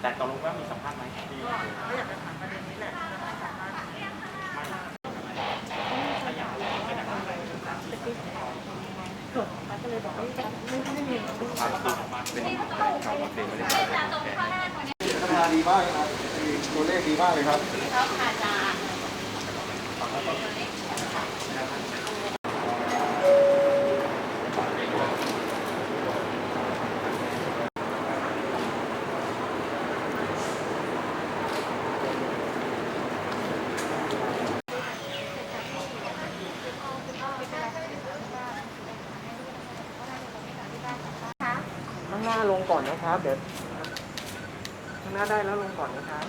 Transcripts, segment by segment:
แต่ตกลงว่ามีสัมภาษณ์ไหมก็อยากจะถามประเด็นนี้แหละไม่สามารถถ้าอยากรู้ก็อยากรู้กดป้าก็เลยบอกว่าไม่ไม่มีความสึกมาเป็นชาวเต็มไม่ได้พัฒนาดีมากครับตัวเลขดีมากเลยครับข้างหน้า ลงก่อนนะครับ เดี๋ยวข้างหน้าได้แล้วลงก่อนนะครับ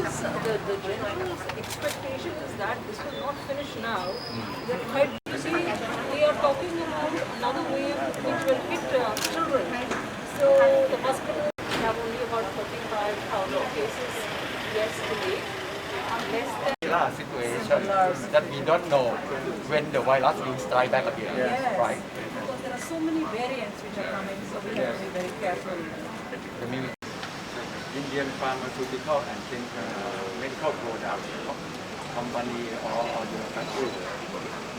the, the general expectation is that this will not finish now. There might be, we are talking about another wave which will hit uh, children. So the hospitals have only about 35,000 cases yesterday. Less than situation that we don't know when the virus will strike back again, right? because there are so many variants which are coming, so we have to be very careful. Indian pharmaceutical and think, uh, medical product company or, or your country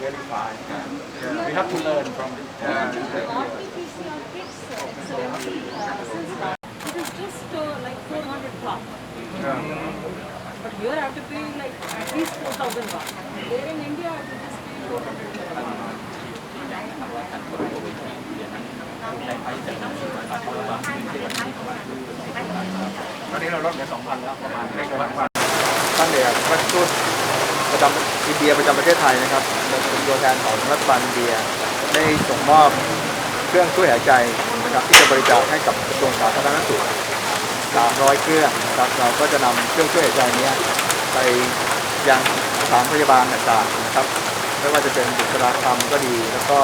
verify. Yeah. We have to learn from it. Yeah. Kits, uh, uh, it is just uh, like 400 plus. But here I have to pay like at least 4,000 baht. There in India, I to just pay 400 baht. ตอนนี้เราลดเหลือ2,000แล้วประมาณไม่เกินพันท่านเอกวัชชุดประจำอินเดียประจำประเทศไทยนะครับเป็นตัวแทนของรัฐบาลอินเดียได้ส่งมอบเครื่องช่วยหายใจนะครับที่จะบริจาคให้กับกระทรวงสาธารณสุข 300 เครื่องนะครับเราก็จะนำเครื่องช่วยหายใจเนี้ยไปยังสถานพยาบาลต่างๆนะครับไม่ว่าจะเป็นบุคลากรก็ดีแล้วก็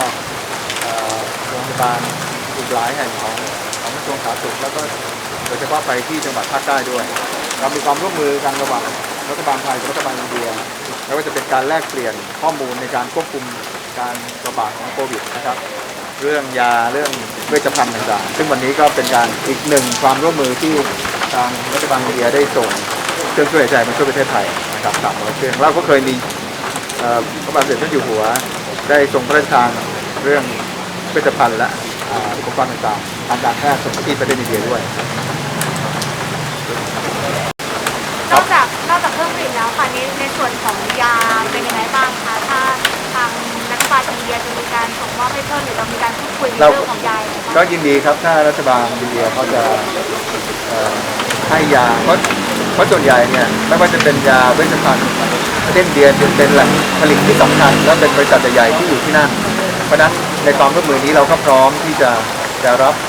เอ่อโรงพยาบาลอีกหลายแห่งของของกระทรวงสาธารณสุขแล้วก็ โดยเฉพาะไปที่จังหวัดภาคใต้ด้วย เรามีความร่วมมือกันระหว่างรัฐบาลไทยกับรัฐบาลอินเดียไม่ว่าจะเป็นการแลกเปลี่ยนข้อมูลในการควบคุมการระบาดของโควิดนะครับ เรื่องยาเรื่องเวชภัณฑ์ต่างๆ ซึ่งวันนี้ก็เป็นการอีกหนึ่งความร่วมมือที่ทางรัฐบาลอินเดียได้ส่งเครื่องช่วยหายใจมาช่วยประเทศไทยนะครับสามร้อยเครื่องเราก็เคยมีพระบาทสมเด็จพระอยู่หัว ได้ทรงพระราชทานเรื่องเวชภัณฑ์และอุปกรณ์ต่างๆ ทางการแพทย์ส่งที่ประเทศอินเดียด้วย นอกจากนอกจากเครื่องดื่มแล้วค่ะในในส่วนของยาเป็นยังไงบ้างคะถ้าทางรัฐบาลอินเดียจะมีการส่งมอบให้เพิ่มหรือเรามีการพูดคุยในเราเรื่องของยายังไงบ้างก็ยินดีครับถ้ารัฐบาลอินเดียเขาจะเอ่อให้ยาเพราะเพราะส่วนใหญ่เนี่ยไม่ว่าจะเป็นยาเวชภัณฑ์ประเทศอินเดียเป็นเป็นแหล่งผลิตที่สำคัญและเป็นบริษัทใหญ่ๆที่อยู่ที่นั่น เพราะฉะนั้นในความร่วมมือนี้เราก็พร้อมที่จะจะรับเอ่อ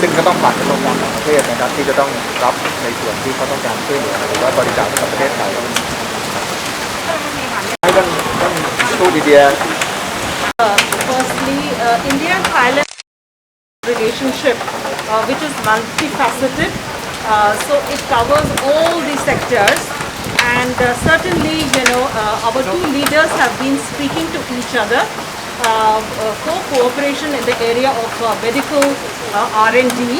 ซึ่งก็ต้องผ่านกระทรวงการต่างประเทศนะครับ ที่จะต้องรับในส่วนที่เขาต้องการช่วยเหลือหรือว่าบริจาคให้กับประเทศไทยให้ท่านท่านทูตอินเดีย Firstly, uh, India and Thailand relationship, uh, which is multifaceted. Uh, so it covers all the sectors, and uh, certainly, you know, uh, our two leaders have been speaking to each other co-cooperation in the area of uh, medical uh, R&D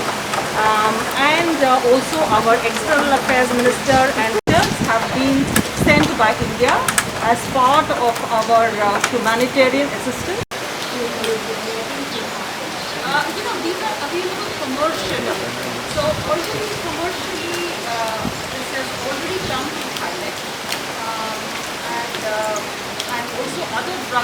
um, and uh, also our External Affairs Minister and have been sent by India as part of our humanitarian assistance. you know, these are available commercially. So already commercially, uh, this has already come to Thailand. Um, and, uh, and also other drug